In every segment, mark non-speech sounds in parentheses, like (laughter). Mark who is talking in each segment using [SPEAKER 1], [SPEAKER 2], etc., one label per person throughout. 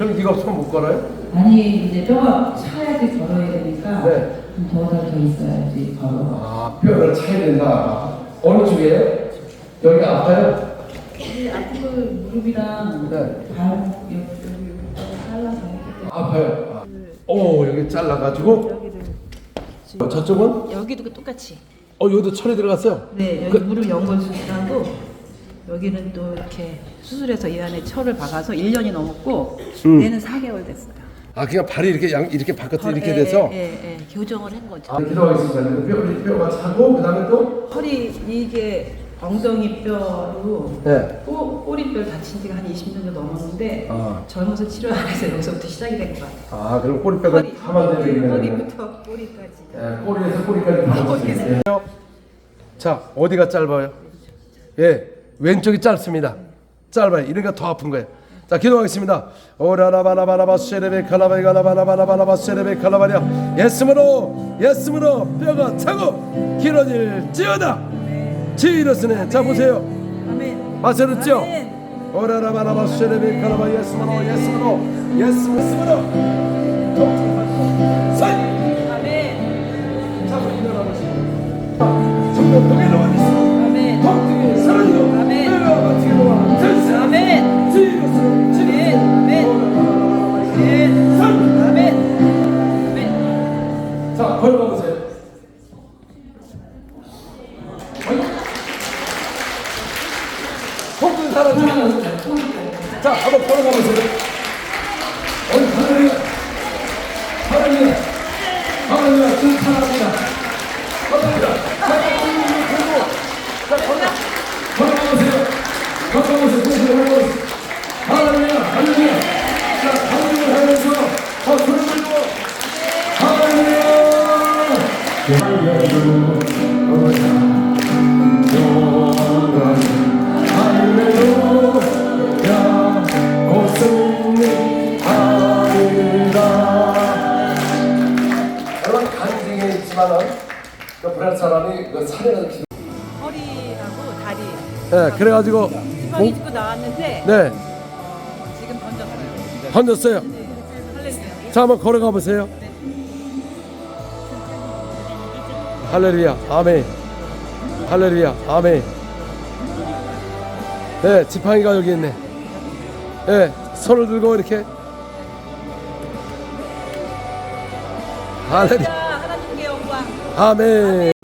[SPEAKER 1] 그럼 이거 손 못 걸어요?
[SPEAKER 2] 아니 이제 뼈가 차야지 걸어야 되니까
[SPEAKER 1] 네.
[SPEAKER 2] 좀 더더 있어야지 걸어.
[SPEAKER 1] 아, 뼈를 차야 된다. 어느 쪽이에요? 여기 아파요?
[SPEAKER 2] 이 앞으로 무릎이랑
[SPEAKER 1] 네.
[SPEAKER 2] 발 여기 여기 잘라서 이렇게
[SPEAKER 1] 아파요. 아. 오, 여기 잘라가지고.
[SPEAKER 3] 여기를
[SPEAKER 1] 어, 저쪽은?
[SPEAKER 3] 여기도 똑같이.
[SPEAKER 1] 어, 여기도 철이 들어갔어요?
[SPEAKER 3] 네, 여기
[SPEAKER 1] 그-
[SPEAKER 3] 무릎 연골 수술하고 여기는 또 이렇게 수술해서 이 안에 철을 박아서 1년이 넘었고
[SPEAKER 1] 음.
[SPEAKER 3] 얘는 4개월 됐어요.
[SPEAKER 1] 아, 그냥 발이 이렇게 양, 이렇게 바깥으로 이렇게
[SPEAKER 3] 예,
[SPEAKER 1] 돼서?
[SPEAKER 3] 예, 예, 예, 교정을 한 거죠.
[SPEAKER 1] 아, 기도하겠습니다. 뼈, 뼈가 차고, 그 다음에 또?
[SPEAKER 3] 허리 이게 엉덩이 뼈로
[SPEAKER 1] 네.
[SPEAKER 3] 꼬, 꼬리뼈 다친 지가 한 20년 정도 넘었는데
[SPEAKER 1] 아.
[SPEAKER 3] 젊어서 치료하면서 여기서부터 시작이 된 것 같아요.
[SPEAKER 1] 아, 그럼 꼬리뼈가
[SPEAKER 3] 허리,
[SPEAKER 1] 하면 되겠네.
[SPEAKER 3] 허리부터 꼬리까지.
[SPEAKER 1] 예, 꼬리에서 꼬리까지 다. 예. 자, 어디가 짧아요? 예, 왼쪽이 짧습니다. 짧아요. 이러니까 더 아픈 거예요. 자, 기도하겠습니다. 오라라바라바라바 쉐레베 칼라바이가라바라바라바라바 쉐레베 칼라바리아 예스므로 예스므로 뼈가 차고 길어질지어다 지이르스네 자 보세요?
[SPEAKER 3] 아멘.
[SPEAKER 1] 오라라바라바 쉐레베 칼라바 예스므로 예스므로 예스므로
[SPEAKER 3] 아멘.
[SPEAKER 1] 자, 걸어가 보세요. 통증 사라지고. 자, 한번 걸어가 보세요. 어이, 하늘이, 하늘이, 하늘이, 그 사람이다. 하늘이다. 자, 통증이 들고. 자, 걸어가, 걸어가 보세요. 걸어가 보세요. 통증 걸어가 보세요. 하늘이야, 하늘이야. 자, 하늘을 하면서 더 손을 들고. 할렐루야! 할렐루야! 고승리하리라. 물론 간증에 있지만은 그 브랄 사람이 그 산에 가서 기도.
[SPEAKER 3] 허리하고 다리.
[SPEAKER 1] 네, 그래가지고
[SPEAKER 3] 지팡이 짚고 나왔는데
[SPEAKER 1] 네
[SPEAKER 3] 어, 지금 던졌어요.
[SPEAKER 1] 던졌어요.
[SPEAKER 3] 할렐루야.
[SPEAKER 1] 자, 한번 걸어가 보세요. 할렐루야, 아멘. 할렐루야, 아멘. 네, 지팡이가 여기 있네. 네, 손을 들고 이렇게. 할렐루야,
[SPEAKER 3] 자, 하나님께 영광.
[SPEAKER 1] 아멘.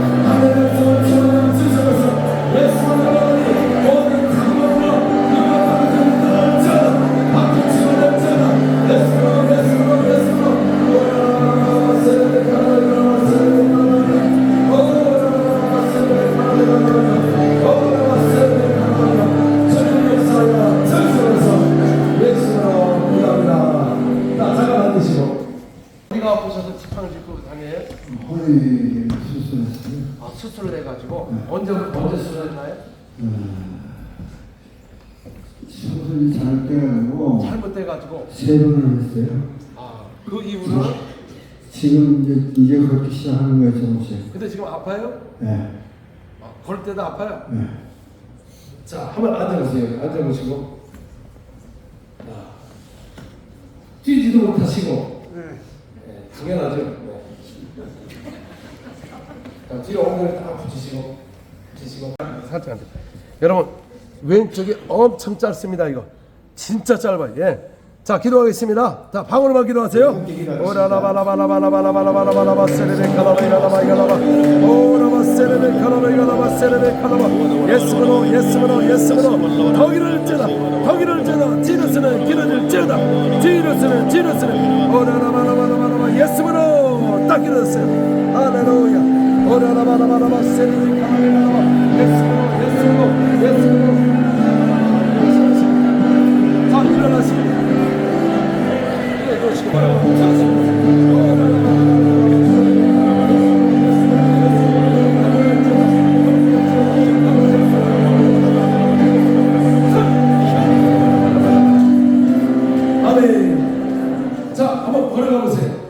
[SPEAKER 1] 아, 걸 때도 아파요?
[SPEAKER 4] 네.
[SPEAKER 1] 자, 한번 앉아보세요. 앉아보시고. 자, 뛰지도 못하시고. 네. 당연하죠. 네. 자, 뒤로 엉덩이 딱 붙이시고. 붙이시고. 살짝 앉아. 여러분, 왼쪽이 엄청 짧습니다, 이거. 진짜 짧아요. 예. 자 기도하겠습니다. 자 방언으로 기도하세요. 오라라바라바라바라바라바라바라바 세레베카라바이라바이라바 오라바 세레베카라바이라바 세레베카라바 예스므로 예스므로 예스므로 더기를 찌다 더기를 찌다 지르스는 기르를 찌다 지르스는 지르스는 오라라바라바라바라바 예스므로 딱 일어났어요. 할렐루야 오라라바라바라바 세레베카라바이라바 예스므로 예스므로 예스므로 자, 한번 걸어가 보세요.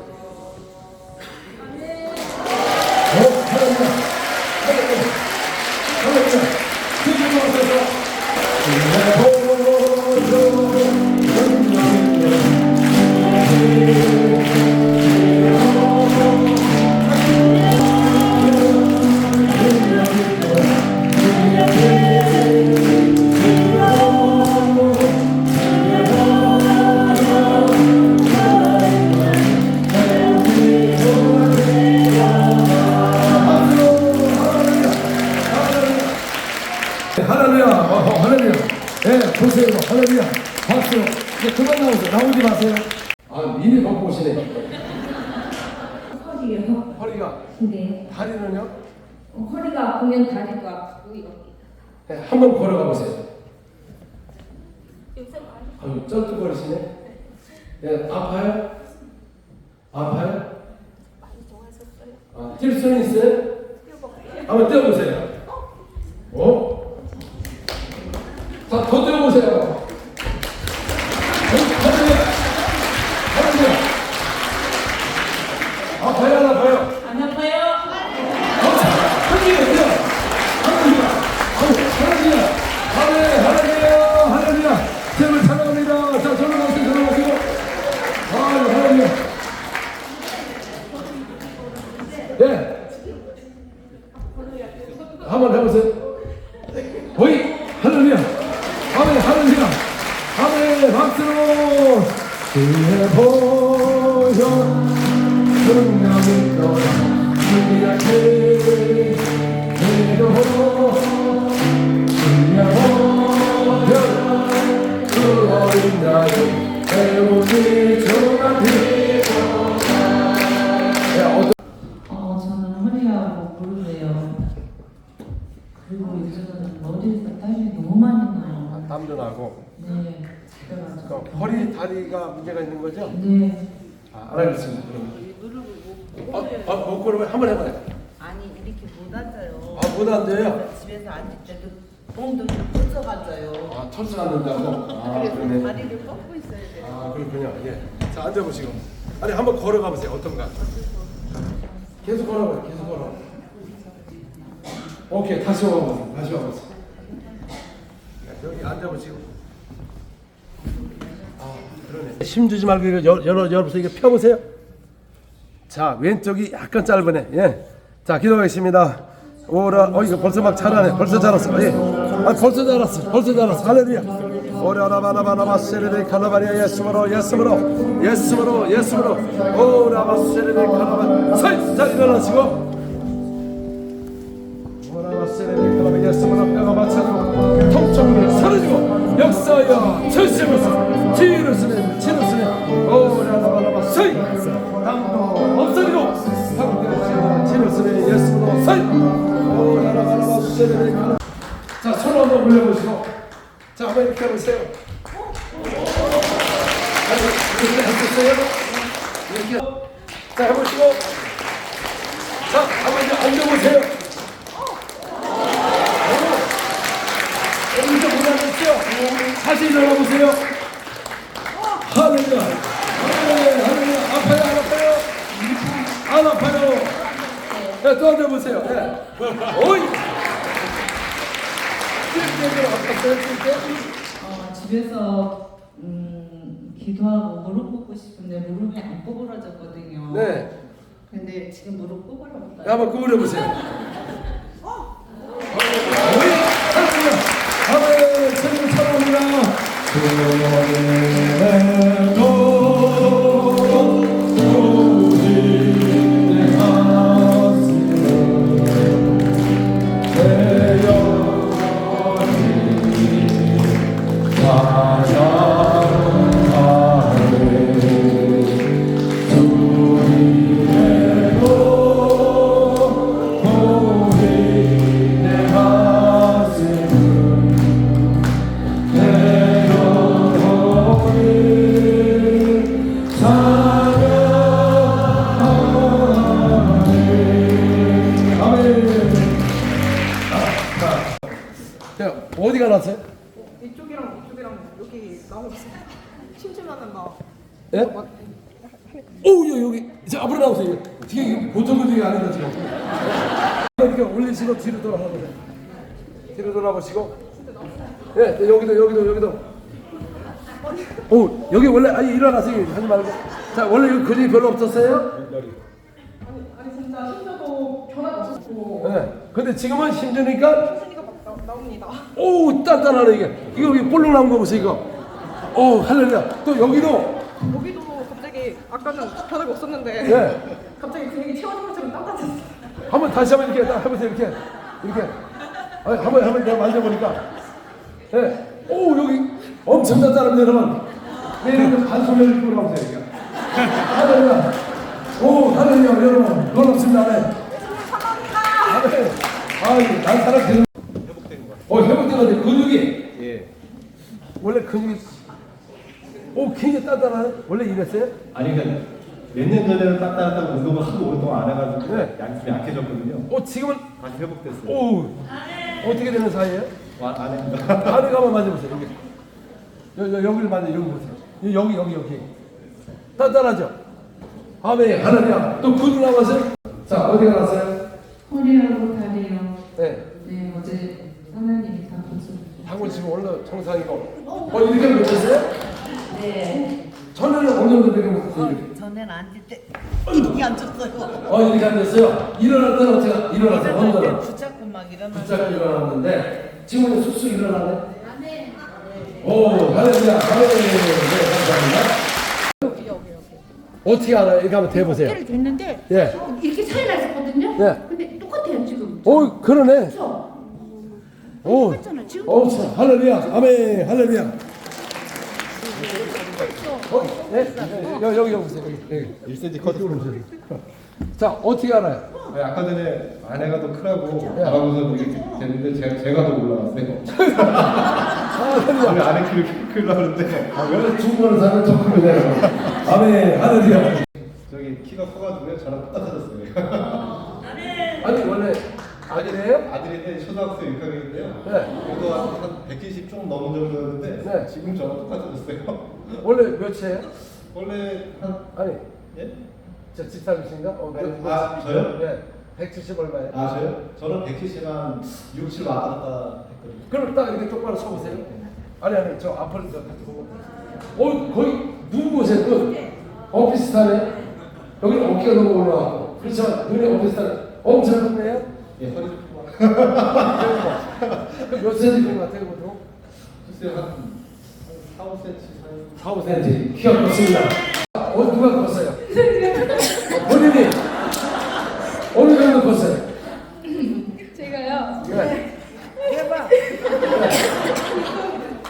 [SPEAKER 1] 아유, 쩔뚝거리시네. 네, 아파요? 아파요? 아, 뛸 수는 있어요? 한번 뛰어보세요. 어? 자, 더 뛰어보세요. 거죠?
[SPEAKER 2] 네.
[SPEAKER 1] 아, 알겠습니다. 그럼. 아, 아, 목걸이 한번 해봐요.
[SPEAKER 5] 아니 이렇게 못 앉아요.
[SPEAKER 1] 아, 못 앉아요?
[SPEAKER 5] 집에서 앉을 때도 엉덩이 뻗어가져요.
[SPEAKER 1] 아, 털수 않는다고? 아, (laughs)
[SPEAKER 5] 그래서
[SPEAKER 1] 그러네.
[SPEAKER 5] 다리를 뻗고 있어야 돼요.
[SPEAKER 1] 아, 그렇군요. 예. 자, 앉아보시고. 아니, 한번 걸어가 보세요. 어떤가? 계속 걸어봐요. 계속 걸어. 오케이. 다시 와보세요. 네, 여기 앉아보시고. 아, 그러네. 힘주지 말고 이거 열, 열어, 열어서 이거 펴보세요. 자, 왼쪽이 약간 짧으네. 예. 자, 기도하겠습니다. 오라, 어, 이거 벌써 막 자라네. 벌써 자랐어. 예. 아, 벌써 자랐어. 벌써 자랐어. 할렐루야. 오라라바라바라바 세레베 칼라바리아 예수으로 예수으로 예수으로 예수으로 오라바 세레베 칼라바 서! 자, 일어나시고 오라바 세레베 칼라바 예수으로 뼈가 맞춰지고 통증을 사라지고 역사여 철심으로 치르스네 치 칼라바 자, 손 한번 올려보시고. 자, 한번 이렇게 해보세요. 이렇게 해보세요. 이렇게. 자, 해보시고. 자, 한번 이제 앉아보세요. 여기 좀 올라가시죠. 다시 일어나보세요. 할렐루야. 할렐루야. 아파요, 안 아파요? 안 아파요. 네, 또 앉아보세요. 네. 오이.
[SPEAKER 2] 어, 집에서 음, 기도하고 무릎 꿇고 싶은데 무릎이 안 구부러졌거든요.
[SPEAKER 1] 네.
[SPEAKER 2] 근데 지금 무릎.
[SPEAKER 1] 네, 한번 구부려 보세요. 우리 하나님, 하나님 주님 사랑합니다. 야, 네, 여기도 여기도 여기도. 오 여기 원래 아니 일어나세요 하지 말고. 자 원래 여기 그림이 별로 없었어요?
[SPEAKER 6] 아니 진짜 힘들고 변화가 없었고
[SPEAKER 1] 네. 근데 지금은 힘드니까
[SPEAKER 6] 소리가 막 나, 나옵니다.
[SPEAKER 1] 오 단단하네 이게. 이거 이거 볼록 나온 거 보세요 이거. 오 할렐루야. 또 여기도
[SPEAKER 6] 여기도 갑자기 아까는 변화가 없었는데
[SPEAKER 1] 예.
[SPEAKER 6] 갑자기 근육이 채워진 것처럼 따뜻했어요.
[SPEAKER 1] 한번 다시 한번 이렇게 딱 해보세요 이렇게 이렇게 아니, 한번 한번 내가 만져보니까 예. 오 여기 엄청 단단합니다 여러분 내일 반소리를 입고 나오세요 이렇게 하늘이야 오 하늘이야 여러분 놀랍습니다 아멘 아멘 아이 난 사람 되는 어 회복된 것 같아 근육이
[SPEAKER 7] 예.
[SPEAKER 1] 원래 근육이 오 굉장히 단단하네 원래 이랬어요?
[SPEAKER 7] 아니 그러니까 몇년 전에는 딱딱하다고 운동을 하도 오랫동안 안 해가지고
[SPEAKER 1] 네.
[SPEAKER 7] 양이 좀 약해졌거든요.
[SPEAKER 1] 오 지금은
[SPEAKER 7] 다시 회복됐어요.
[SPEAKER 1] 오 어떻게 되는 사이예요?
[SPEAKER 7] 와, 안 합니다.
[SPEAKER 1] 안에 (laughs) 가만 만져보세요. 여기. 여, 여, 여기를 만져 여기 보세요. 여기 여기 여기. 단단하죠? 아멘. 하나님. 또 근육 남았어요? 자 어디 가 났어요?
[SPEAKER 2] 허리하고 다리요.
[SPEAKER 1] 네.
[SPEAKER 2] 네 어제 하나님이 다 고쳐.
[SPEAKER 1] 방금 지금 원래 정상이고. 어 이렇게 못했어요?
[SPEAKER 2] 네.
[SPEAKER 1] 전에는 어느 정도 되게 못했어요. 이렇게.
[SPEAKER 5] 전엔 앉을 때 이렇게 앉았어요.
[SPEAKER 1] 어 이렇게 앉았어요. 일어날 때는 어떻게 일어났어요? 어느
[SPEAKER 5] 일어날
[SPEAKER 1] 때날
[SPEAKER 5] 붙잡고 막 일어나서
[SPEAKER 1] 붙잡고 일어났는데 지금은 쑥쑥 일어나네. 오 할렐루야. 아멘. 네 감사합니다. 어떻게 알아요? 이렇게 한번 대보세요.
[SPEAKER 8] 를 됐는데
[SPEAKER 1] 예.
[SPEAKER 8] 이렇게 차이가 있었거든요.
[SPEAKER 1] 예.
[SPEAKER 8] 근데 똑같아요 지금.
[SPEAKER 1] 오 그러네.
[SPEAKER 8] 그렇죠?
[SPEAKER 1] 오.
[SPEAKER 8] 똑같잖아 지금.
[SPEAKER 1] 오 참, 할렐루야. 아멘. 할렐루야. 어, 예? 여기 여기 여기 보세요. 여기. 여기.
[SPEAKER 7] 1cm 커트.
[SPEAKER 1] 자 어떻게 알아요?
[SPEAKER 7] 아니, 아까 전에 아내가 더 크라고
[SPEAKER 1] 예.
[SPEAKER 7] 알아보서 이렇게 됐는데 제가, 제가 더.
[SPEAKER 1] 할렐루야.
[SPEAKER 7] 원래 (laughs) 아내 키를 크려고 하는데
[SPEAKER 1] 아, 중국어는 사람을 더 크게 내요. 아멘. 할렐루야.
[SPEAKER 7] 저기 키가 커가지고요. 저랑 똑같아졌어요.
[SPEAKER 1] 아니 원래 아니래요?
[SPEAKER 7] 아들인데 초등학생 6학년인데요.
[SPEAKER 1] 네.
[SPEAKER 7] 그래도 한170좀 넘은 정도였는데
[SPEAKER 1] 네.
[SPEAKER 7] 지금 저랑 똑같아졌어요.
[SPEAKER 1] 원래 몇이에요?
[SPEAKER 7] 원래 한
[SPEAKER 1] 아니
[SPEAKER 7] 예?
[SPEAKER 1] 저 집사님이신가? 어, 몇, 몇,
[SPEAKER 7] 아, 저요?
[SPEAKER 1] 네. 170 얼마예요?
[SPEAKER 7] 아 저요? 저는 170한 6, 7 왔다 갔다 했거든요.
[SPEAKER 1] 그럼 딱 이렇게 똑바로 서보세요. 아니 아니 저 앞을 저 보고. 어 거의 눈 보세요 눈. 어 비슷하네. 여기는 어깨가 너무 올라가고. 그렇지만 눈이 어 비슷하네. 엄청 크네요.
[SPEAKER 7] 예, 허리 좀
[SPEAKER 1] 센치 된것 같아요 보통?
[SPEAKER 7] 글쎄요, 한 4, 5cm 사이.
[SPEAKER 1] 4, 5cm. 키가 컸습니다. 어 누가 컸어요? 어, 본인이 어느 정도 컸어요?
[SPEAKER 6] 제가요.
[SPEAKER 1] 네.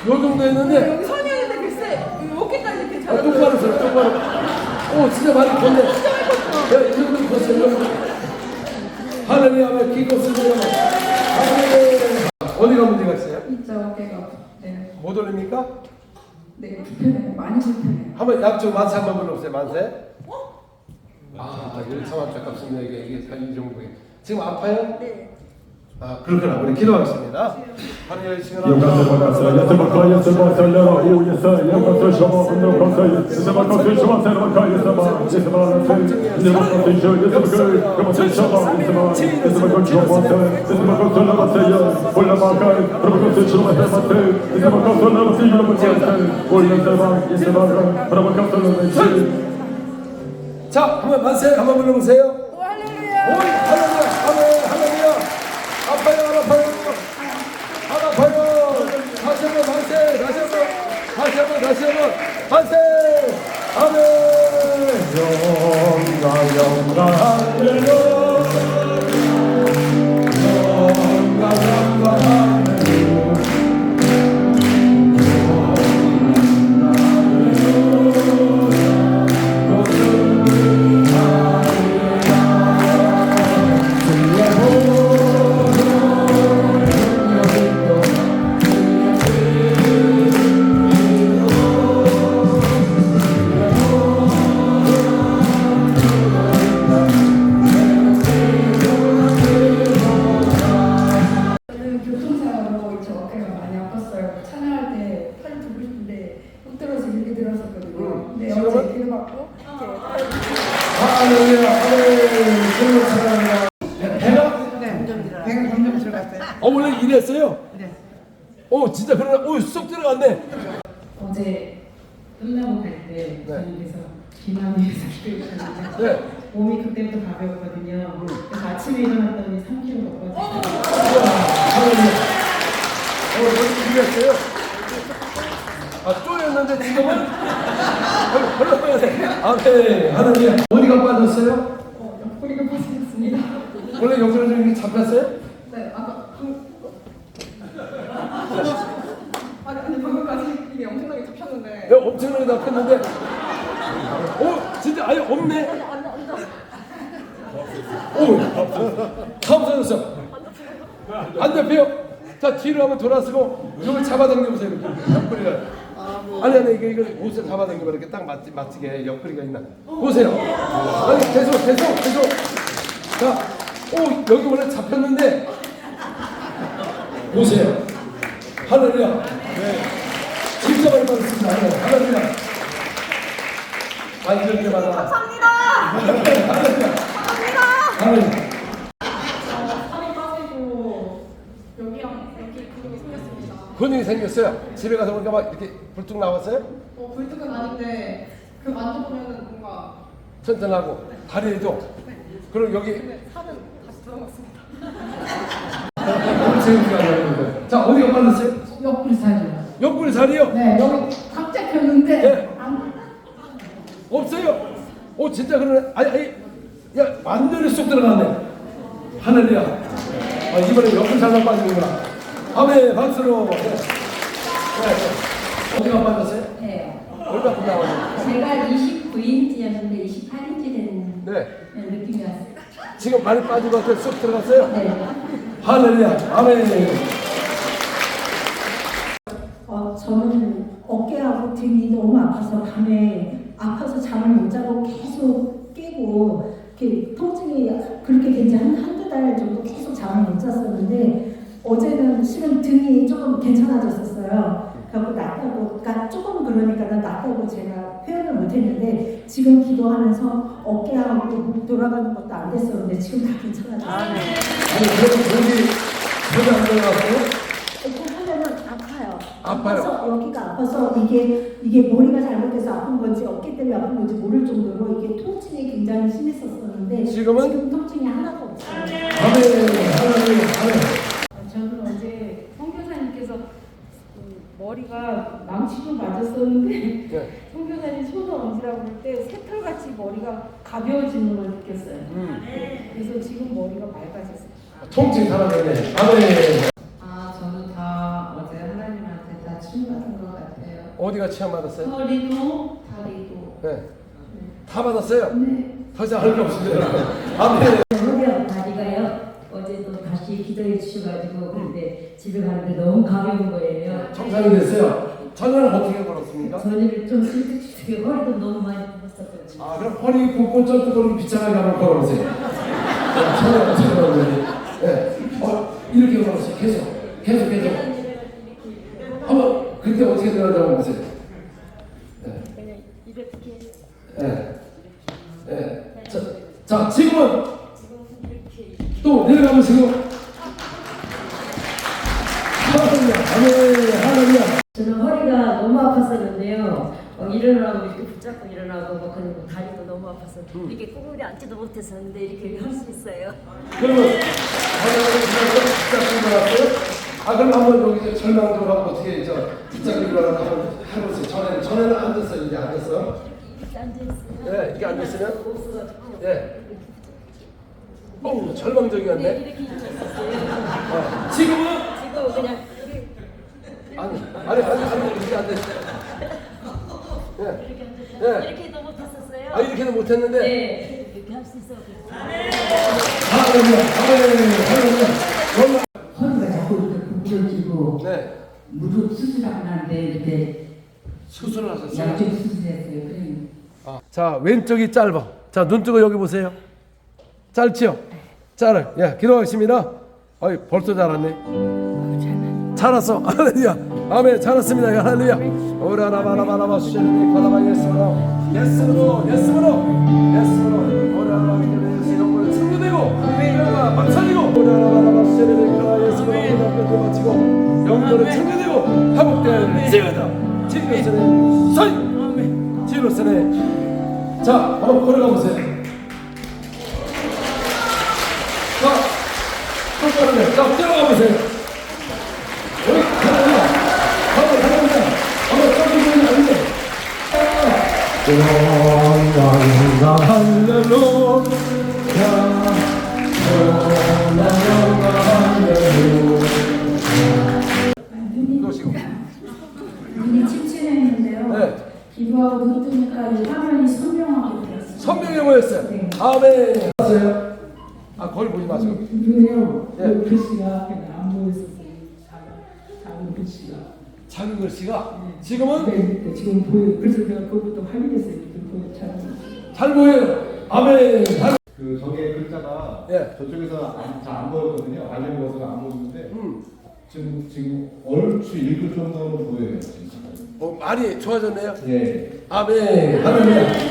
[SPEAKER 1] 요 정도 했는데
[SPEAKER 6] 여기 선이었는데 글쎄 여기 어깨까지 이렇게
[SPEAKER 1] 아,
[SPEAKER 6] 잘.
[SPEAKER 1] 똑바로 서요, 똑바로. 오, 진짜 많이 컸네. 야, 이 정도 컸어요, 이 정도. 하나님 앞에 기고 쓰세요. 하나님. 어디가 문제가 있
[SPEAKER 6] 어깨가 네,
[SPEAKER 1] 못 올립니까?
[SPEAKER 6] 네 불편해요. (laughs) 많이 불편해요.
[SPEAKER 1] 한번 약주 만세 한번 불러보세요, 만세. 아, 이거 참 안타깝습니다. 이게, 이게 이 정도에. 지금 아파요? 네. 아, 그렇구나. 우리 기도하겠습니다. 하나님 시간 자, 한번 만세 한번 불러보세요. 오, 할렐루야. 오, 할렐루야. 아멘, 할렐루야. 아파요, 안 아파요? 안 아파요. 다시 한번 만세, 다시 한번, 다시 한번, 만세. 아멘. 영광, 영광, 할렐루야.
[SPEAKER 2] 때 저녁에서 비만에서 기도했는데
[SPEAKER 1] 네.
[SPEAKER 2] 몸이 그때부터 가벼웠거든요. 그래서 아침에 일어났더니 3kg 먹거든요.
[SPEAKER 1] 할렐루야. 어, 여기 이랬어요? 아, 쪼였는데 지금은? 흘러가야 돼. 아멘, 할렐루야. 어디가 빠졌어요?
[SPEAKER 6] 옆구리가 빠졌습니다.
[SPEAKER 1] 원래 옆구리 좀 이렇게 잡혔어요?
[SPEAKER 6] 네, 아까 방... 아니, 아니 방금까지 이게 엄청나게
[SPEAKER 1] 네, 엄청나게 잡혔는데. 오, 진짜 아예 없네. 오, 다 없어졌어. 안 잡혀요. 자, 뒤로 한번 돌아서고, 이걸 잡아당겨보세요. 이렇게. 옆구리를. 아니, 아니, 이거, 이거 옷을 잡아당겨봐. 이렇게 딱 맞지, 맞지게 옆구리가 있나. 보세요. 아니, 계속, 계속, 계속. 자, 오, 여기 원래 잡혔는데. 보세요. 할렐루야. 네. 진짜 많이 받았습니다. 네. 아, 이렇게 받아. 감사합니다. 할렐루야. 할렐루야.
[SPEAKER 6] 살이 빠지고 여기랑 여기 근육이 생겼습니다.
[SPEAKER 1] 근육이 생겼어요. 집에 가서 보니까 막 이렇게 불뚝 나왔어요.
[SPEAKER 6] 어, 불뚝은 아닌데 그 만져보면은 뭔가
[SPEAKER 1] 튼튼하고 다리에도. 그리고 여기
[SPEAKER 6] 근데 살은 다시 들어갔습니다.
[SPEAKER 1] 거예요. 자, 어디가 빠졌어요?
[SPEAKER 8] 옆구리 살이요.
[SPEAKER 1] 옆구리 살이요.
[SPEAKER 8] 네, 여기 꽉 잡혔는데
[SPEAKER 1] 네.
[SPEAKER 8] 안
[SPEAKER 1] 없어요. 오, 진짜 그러네. 아니, 아니. 야, 완전히 쏙 들어갔네. 할렐루야. 아, 이번에 옆구리 살만 빠지는구나. 아멘, 박수로. 네. 네. 어디가 빠졌어요?
[SPEAKER 8] 네.
[SPEAKER 1] 얼마큼 나왔어요?
[SPEAKER 8] 제가 29인치였는데 28인치 된
[SPEAKER 1] 네.
[SPEAKER 8] 느낌이 왔어요.
[SPEAKER 1] 지금 많이 빠진 것 같아요. 쏙 들어갔어요?
[SPEAKER 8] 네.
[SPEAKER 1] 할렐루야. 아멘.
[SPEAKER 9] 어, 저는 어깨하고 등이 너무 아파서 밤에 아파서 잠을 못 자고 계속 깨고 이렇게 통증이 그렇게 된지 한 한두 달 정도 계속 잠을 못 잤었는데 어제는 실은 등이 조금 괜찮아졌었어요. 그리고 낫다고, 그러니까 조금 그러니까 나 낫다고 제가 표현을 못 했는데 지금 기도하면서 어깨하고 목 돌아가는 것도 안 됐었는데 지금 다 괜찮아졌어요.
[SPEAKER 1] 아니, 그럼 여기 전혀 안 들어갔어요?
[SPEAKER 9] 아파서 여기가 아파서 이게 이게 머리가 잘못돼서 아픈 건지 어깨 때문에 아픈 건지 모를 정도로 이게 통증이 굉장히 심했었었는데
[SPEAKER 1] 지금은?
[SPEAKER 9] 지금 통증이 하나도 없어요.
[SPEAKER 1] 아멘. 할렐루야. 아멘.
[SPEAKER 10] 저는 어제 성교사님께서 그 머리가 망치로 맞았었는데
[SPEAKER 1] 네. (laughs)
[SPEAKER 10] 성교사님 손을 얹으라고 할때 새털같이 머리가 가벼워지는 걸 느꼈어요.
[SPEAKER 1] 음.
[SPEAKER 10] 그래서 지금 머리가 맑아졌어요.
[SPEAKER 1] 통증 사라졌네. 아멘.
[SPEAKER 2] 받은 것 같아요.
[SPEAKER 1] 어디가 치안 받았어요?
[SPEAKER 2] 허리도 다리도
[SPEAKER 1] 네. 다 받았어요?
[SPEAKER 2] 네.
[SPEAKER 1] 더 이상 할게 없습니다. 아멘.
[SPEAKER 8] 허리하고 다리가요. 어제도 다시 기도해 주셔가지고 근데 집에 가는데 너무 가벼운 거예요.
[SPEAKER 1] 정상이 됐어요. 전화는 어떻게 걸었습니까?
[SPEAKER 8] 저녁에 좀 실득실득 허리도 너무 많이 부었었거든요.
[SPEAKER 1] 아, 그럼 허리 굽고 쩔뚝거리고 비참하게 한번 걸어보세요. 전화 어떻게 걸었는지. 네. 어, 이렇게 걸었어요. 계속. 계속, 계속. 그때 어떻게 한번 보세요. 네. 네. 네. 자, 자, 지금은 또 내려가면 지금 할렐루야, 아멘, 할렐루야.
[SPEAKER 8] 저는 허리가 너무 아팠었는데요. 어, 일어나고 이렇게 붙잡고 일어나고 막 그리고 다리도 너무 아파서 이렇게 꾸물이 앉지도 못했었는데 이렇게 할 수 있어요.
[SPEAKER 1] 그러면 하나님 그냥 붙잡고 일어났어요? 아 그럼 한번 여기 이제 절망도 하고 어떻게 저 일어나서 한번 해보세요. 전에는 전에는 앉았어요. 이제 앉았어.
[SPEAKER 8] 이렇게 앉아있어요.
[SPEAKER 1] 네, 이게 앉았으면
[SPEAKER 8] 없어가지고
[SPEAKER 1] 네. 어 절망적이었네.
[SPEAKER 8] 이렇게 앉아있었어요.
[SPEAKER 1] 어, 지금은
[SPEAKER 8] 지금 그냥 이렇게
[SPEAKER 1] 아니 아니 아니 아니 이렇게 앉아 있어요. 네. 네.
[SPEAKER 8] 이렇게도 못했었어요.
[SPEAKER 1] 아 이렇게는 못했는데.
[SPEAKER 8] 네, 이렇게 할 수 있어.
[SPEAKER 1] 할렐루야, 할렐루야, 네.
[SPEAKER 8] 무릎 수술하고 난데 이렇게
[SPEAKER 1] 수술을 하셨어요?
[SPEAKER 8] 양쪽 수술했어요.
[SPEAKER 1] 아. 자 왼쪽이 짧아. 자눈 뜨고 여기 보세요. 짧지요? 네. 짧아. 야 예, 기도하겠습니다. 아이 벌써 자랐네. 자랐어. (laughs) 할렐루야. 아멘. 자랐습니다. 예, 할렐루야. 오라나바나바나바 수제르니 바나바 예수로 예수로 예수로 예수로 오라나바나 예수로 승리되고 우리가 박차리고 오라나바나바 수제르니 바나바 예수로 예수로 마치고 영으로 청년되고 회복될지어다. 진로선의 서인. 진로선의 자 한번 걸어가 보세요. 자 똑바로 자 뛰어가 보세요. 가라앉아 가라 가라앉아 안 돼. 이것이고
[SPEAKER 11] 기도하고 눈 뜨니까 이 화면이 선명하게 보였어요.
[SPEAKER 1] 선명해 보였어요
[SPEAKER 11] 네.
[SPEAKER 1] 아멘 하세요 아 거기 보지 마시고
[SPEAKER 10] 눈에요.
[SPEAKER 1] 예.
[SPEAKER 10] 그 글씨가 그냥 안 보였었어요. 작은, 작은 글씨가.
[SPEAKER 1] 작은 글씨가 지금은
[SPEAKER 10] 네, 네, 지금 보여. 그래서 내가 그것부터 확인했어요. 보여. 작은 글씨.
[SPEAKER 1] 잘 보여요 아멘 잘-
[SPEAKER 7] 그 저게 글자가
[SPEAKER 1] 예.
[SPEAKER 7] 저쪽에서 잘 안 보였거든요. 알림이 없어서 안 보였는데
[SPEAKER 1] 음.
[SPEAKER 7] 지금 지금 얼추 읽을 정도로 보여요. 지금.
[SPEAKER 1] 어, 많이 좋아졌네요.
[SPEAKER 7] 예.
[SPEAKER 1] 아멘. 할렐루야